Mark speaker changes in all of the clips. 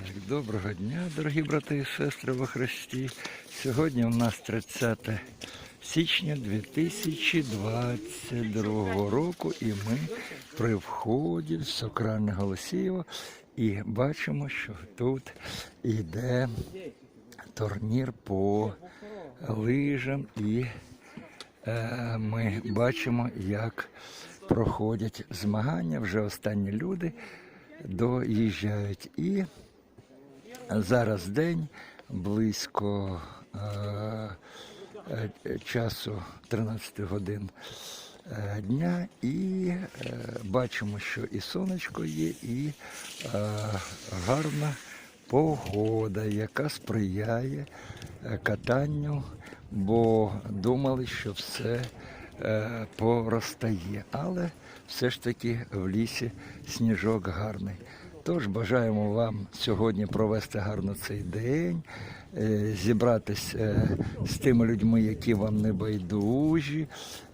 Speaker 1: Так, доброго дня, дорогі брати і сестри во Христі. Сьогодні у нас 30 січня 2022 року, і ми при вході в Сокральне Голосіїво і бачимо, що тут йде турнір по лижам, і е, ми бачимо, як проходять змагання. Вже останні люди доїжджають. І зараз день близько е, е, часу 13 годин е, дня, і е, бачимо, що і сонечко є, і е, гарна погода, яка сприяє е, катанню, бо думали, що все е, поростає. Але все ж таки в лісі сніжок гарний. Тож бажаємо вам сьогодні провести гарно цей день, е, зібратись е, з тими людьми, які вам не байдужі,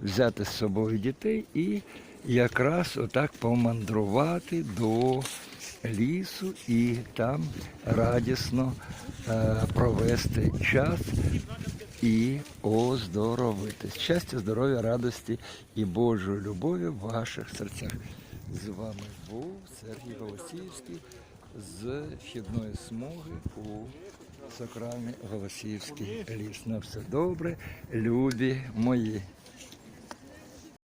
Speaker 1: взяти з собою дітей і якраз отак помандрувати до лісу і там радісно е, провести час і оздоровитись. Щастя, здоров'я, радості і Божої любові в ваших серцях. З вами був Сергій Голосіївський з вхідної смуги у Сакральний Голосіївський ліс. На все добре, любі мої.